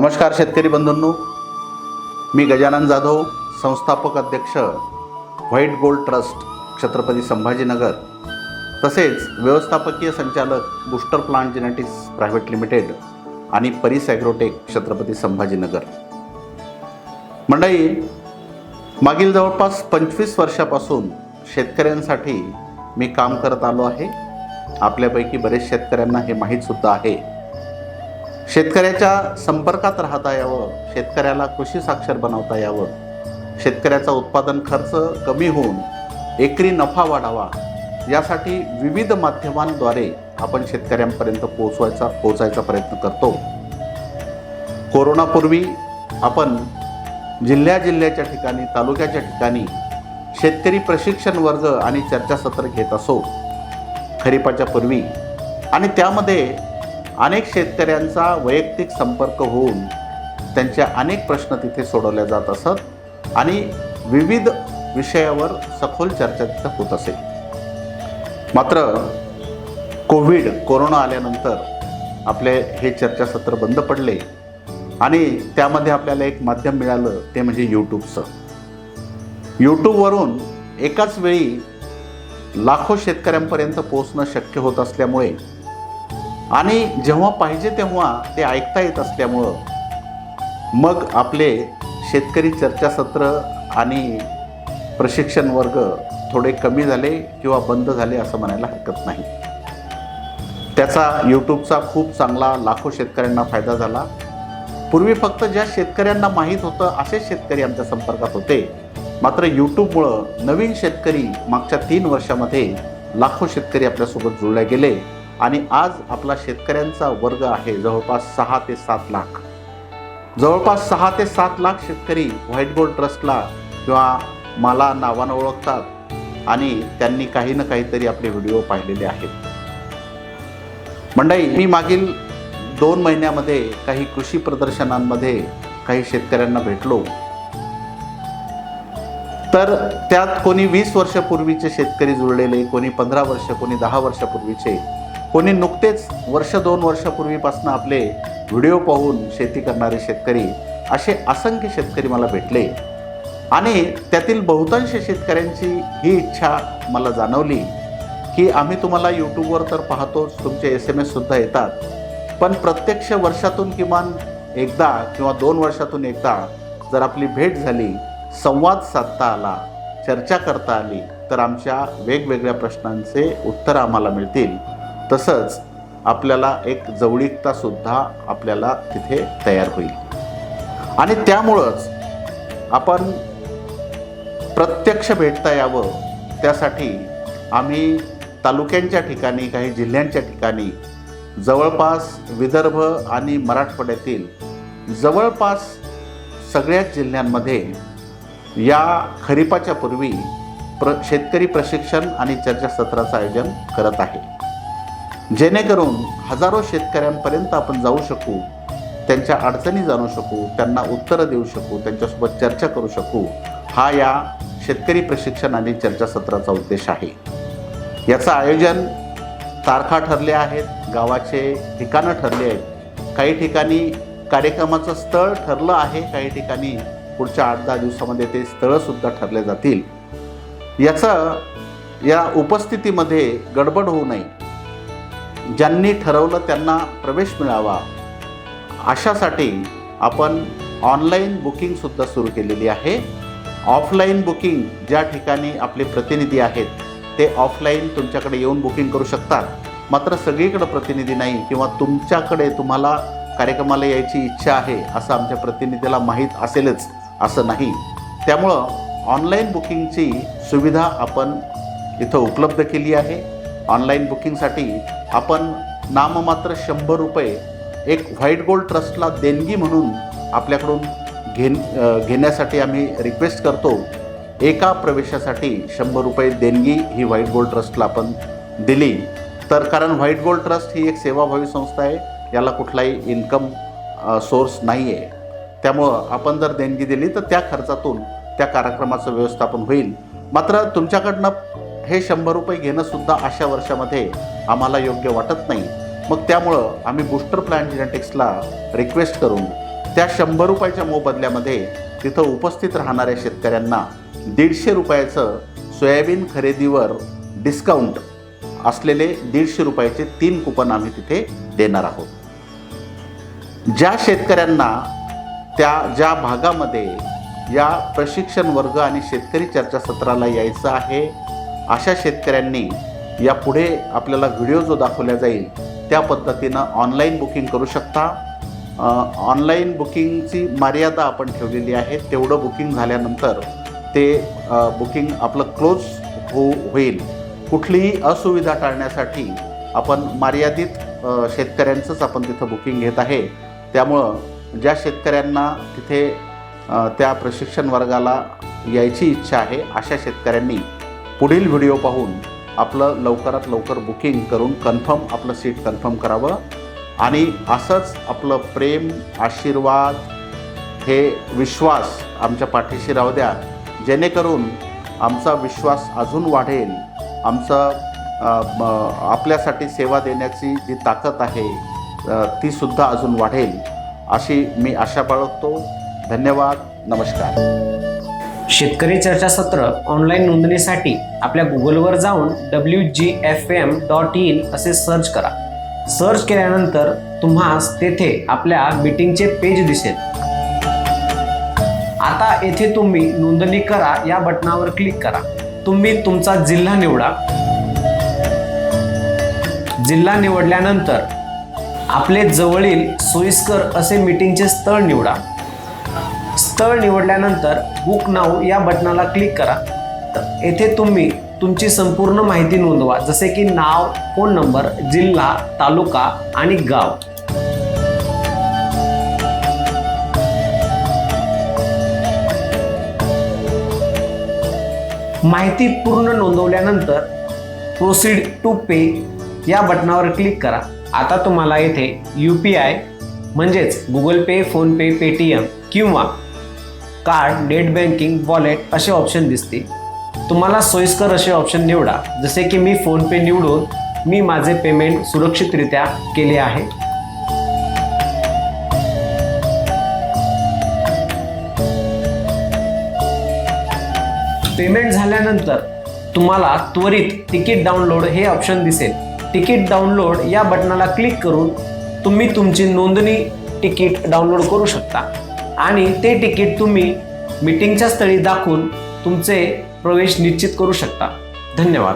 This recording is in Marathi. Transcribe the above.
नमस्कार शेतकरी बंधूंनो. मी गजानन जाधव संस्थापक अध्यक्ष white gold trust Chhatrapati Sambhajinagar तसेच व्यवस्थापकीय संचालक booster plant genetics private limited आणि परिस ॲग्रोटेक छत्रपती संभाजीनगर. मंडळी मागील जवळपास पंचवीस वर्षापासून शेतकऱ्यांसाठी मी काम करत आलो आहे. आपल्यापैकी बरेच शेतकऱ्यांना हे माहीतसुद्धा आहे. शेतकऱ्याच्या संपर्कात राहता यावं शेतकऱ्याला कृषी साक्षर बनवता यावं शेतकऱ्याचा उत्पादन खर्च कमी होऊन एकरी नफा वाढावा यासाठी विविध माध्यमांद्वारे आपण शेतकऱ्यांपर्यंत पोचवायचा पोचायचा प्रयत्न करतो. कोरोनापूर्वी आपण जिल्ह्या जिल्ह्याच्या ठिकाणी तालुक्याच्या ठिकाणी शेतकरी प्रशिक्षण वर्ग आणि चर्चासत्र घेत असो. खरीपाच्या पूर्वी आणि त्यामध्ये अनेक शेतकऱ्यांचा वैयक्तिक संपर्क होऊन त्यांच्या अनेक प्रश्न तिथे सोडवले जात असत आणि विविध विषयावर सखोल चर्चा तिथं होत असे. मात्र कोविड कोरोना आल्यानंतर आपले हे चर्चासत्र बंद पडले आणि त्यामध्ये आपल्याला एक माध्यम मिळालं ते म्हणजे यूट्यूबचं. यूट्यूबवरून एकाच वेळी लाखो शेतकऱ्यांपर्यंत पोहोचणं शक्य होत असल्यामुळे आणि जेव्हा पाहिजे तेव्हा ते ऐकता येत असल्यामुळं मग आपले शेतकरी चर्चासत्र आणि प्रशिक्षण वर्ग थोडे कमी झाले किंवा बंद झाले असं म्हणायला हरकत नाही. त्याचा यूट्यूबचा खूप चांगला लाखो शेतकऱ्यांना फायदा झाला. पूर्वी फक्त ज्या शेतकऱ्यांना माहीत होतं असेच शेतकरी आमच्या संपर्कात होते. मात्र यूट्यूबमुळं नवीन शेतकरी मागच्या तीन वर्षामध्ये लाखो शेतकरी आपल्यासोबत जुळले गेले. आणि आज आपला शेतकऱ्यांचा वर्ग आहे जवळपास सहा ते सात लाख. जवळपास सहा ते सात लाख शेतकरी व्हाईट बोर्ड ट्रस्टला किंवा मला नावानं ओळखतात आणि त्यांनी काही ना काहीतरी आपले व्हिडिओ पाहिलेले आहेत. मंडई मी मागील दोन महिन्यामध्ये काही कृषी प्रदर्शनांमध्ये काही शेतकऱ्यांना भेटलो. तर त्यात कोणी वीस वर्षापूर्वीचे शेतकरी जुळलेले कोणी पंधरा वर्ष कोणी दहा वर्षापूर्वीचे. कोणी नुकतेच वर्ष दोन वर्षापूर्वीपासून आपले व्हिडिओ पाहून शेती करणारे शेतकरी असे असंख्य शेतकरी मला भेटले. आणि त्यातील बहुतांश शेतकऱ्यांची ही इच्छा मला जाणवली की आम्ही तुम्हाला यूट्यूबवर तर पाहतोच तुमचे एस एम एससुद्धा येतात. पण प्रत्यक्ष वर्षातून किमान एकदा किंवा दोन वर्षातून एकदा जर आपली भेट झाली संवाद साधता आला चर्चा करता आली तर आमच्या वेगवेगळ्या प्रश्नांचे उत्तरं आम्हाला मिळतील. तसंच आपल्याला एक जवळीकतासुद्धा आपल्याला तिथे तयार होईल. आणि त्यामुळंच आपण प्रत्यक्ष भेटता यावं त्यासाठी आम्ही तालुक्यांच्या ठिकाणी काही जिल्ह्यांच्या ठिकाणी जवळपास विदर्भ आणि मराठवाड्यातील जवळपास सगळ्याच जिल्ह्यांमध्ये या खरीपाच्या पूर्वी प्र शेतकरी प्रशिक्षण आणि चर्चासत्राचं आयोजन करत आहे. जेणेकरून हजारो शेतकऱ्यांपर्यंत आपण जाऊ शकू त्यांच्या अडचणी जाणू शकू त्यांना उत्तरं देऊ शकू त्यांच्यासोबत चर्चा करू शकू. हा या शेतकरी प्रशिक्षण आणि चर्चासत्राचा उद्देश आहे. याचं आयोजन तारखा ठरल्या आहेत गावाचे ठिकाणं ठरले आहेत. काही ठिकाणी कार्यक्रमाचं स्थळ ठरलं आहे काही ठिकाणी पुढच्या आठ दहा दिवसामध्ये ते स्थळंसुद्धा ठरले जातील. याचं या उपस्थितीमध्ये गडबड होऊ नये. ज्यांनी ठरवलं त्यांना प्रवेश मिळावा अशासाठी आपण ऑनलाईन बुकिंगसुद्धा सुरू केलेली आहे. ऑफलाईन बुकिंग ज्या ठिकाणी आपले प्रतिनिधी आहेत ते ऑफलाईन तुमच्याकडे येऊन बुकिंग करू शकतात. मात्र सगळीकडे प्रतिनिधी नाही किंवा तुमच्याकडे तुम्हाला कार्यक्रमाला यायची इच्छा आहे असं आमच्या प्रतिनिधीला माहीत असेलच असं नाही. त्यामुळं ऑनलाईन बुकिंगची सुविधा आपण इथं उपलब्ध केली आहे. ऑनलाईन बुकिंगसाठी आपण नाममात्र शंभर रुपये एक व्हाईट गोल्ड ट्रस्टला देणगी म्हणून आपल्याकडून घेन घेण्यासाठी आम्ही रिक्वेस्ट करतो. एका प्रवेशासाठी शंभर रुपये देणगी ही व्हाईट गोल्ड ट्रस्टला आपण दिली. तर कारण व्हाईट गोल्ड ट्रस्ट ही एक सेवाभावी संस्था आहे याला कुठलाही इन्कम सोर्स नाही आहे त्यामुळं आपण जर देणगी दिली तर त्या खर्चातून त्या कार्यक्रमाचं व्यवस्थापन होईल. मात्र तुमच्याकडनं हे शंभर रुपये घेणंसुद्धा अशा वर्षामध्ये आम्हाला योग्य वाटत नाही. मग त्यामुळं आम्ही बूस्टर प्लॅन जिनेटिक्सला रिक्वेस्ट करून त्या शंभर रुपयाच्या मोबदल्यामध्ये तिथं उपस्थित राहणाऱ्या शेतकऱ्यांना दीडशे रुपयाचं सोयाबीन खरेदीवर डिस्काउंट असलेले दीडशे रुपयाचे तीन कुपन आम्ही तिथे देणार आहोत. ज्या शेतकऱ्यांना त्या ज्या भागामध्ये या प्रशिक्षण वर्ग आणि शेतकरी चर्चासत्राला यायचं आहे अशा शेतकऱ्यांनी या पुढे आपल्याला व्हिडिओ जो दाखवला जाईल त्या पद्धतीनं ऑनलाईन बुकिंग करू शकता. ऑनलाईन बुकिंगची मर्यादा आपण ठेवलेली आहे. तेवढं बुकिंग झाल्यानंतर ते बुकिंग आपलं क्लोज हो होईल. कुठलीही असुविधा टाळण्यासाठी आपण मर्यादित शेतकऱ्यांचंच आपण तिथं बुकिंग घेत आहे. त्यामुळं ज्या शेतकऱ्यांना तिथे त्या प्रशिक्षण वर्गाला यायची इच्छा आहे अशा शेतकऱ्यांनी पुढील व्हिडिओ पाहून आपलं लवकरात लवकर बुकिंग करून कन्फर्म आपलं सीट कन्फर्म करावं. आणि असंच आपलं प्रेम आशीर्वाद हे विश्वास आमच्या पाठीशी राहू द्या. जेणेकरून आमचा विश्वास अजून वाढेल. आमचं आपल्यासाठी सेवा देण्याची जी ताकद आहे तीसुद्धा अजून वाढेल. अशी मी आशा बाळगतो. धन्यवाद. नमस्कार. शेतकरी चर्चासत्र ऑनलाईन नोंदणीसाठी आपल्या गुगलवर जाऊन W G F M dot in असे सर्च करा. सर्च केल्यानंतर तुम्हास तेथे आपल्या मीटिंगचे पेज दिसेल. आता येथे तुम्ही नोंदणी करा या बटनावर क्लिक करा. तुम्ही तुमचा जिल्हा निवडा. जिल्हा निवडल्यानंतर आपले जवळील सोयीस्कर असे मीटिंगचे स्थळ निवडा. स्थळ निवडल्यानंतर बुक नाव या बटनाला क्लिक करा. तर येथे तुम्ही तुमची संपूर्ण माहिती नोंदवा जसे की नाव फोन नंबर जिल्हा तालुका आणि गाव. माहिती पूर्ण नोंदवल्यानंतर प्रोसीड टू पे या बटनावर क्लिक करा. आता तुम्हाला येथे यू पी आय म्हणजेच गुगल पे फोनपे पेटीएम किंवा कार्ड नेट बँकिंग वॉलेट असे ऑप्शन दिसतील. तुम्हाला सोयीस्कर असे ऑप्शन निवडा जसे की मी फोनपे निवडून मी माझे पेमेंट सुरक्षितरित्या केले आहे. पेमेंट झाल्यानंतर तुम्हाला त्वरित तिकीट डाउनलोड हे ऑप्शन दिसेल. तिकीट डाउनलोड या बटनाला क्लिक करून तुम्ही तुमची नोंदणी तिकीट डाउनलोड करू शकता. आणि ते तिकीट तुम्ही मीटिंगच्या स्थळी दाखवून तुमचे प्रवेश निश्चित करू शकता. धन्यवाद.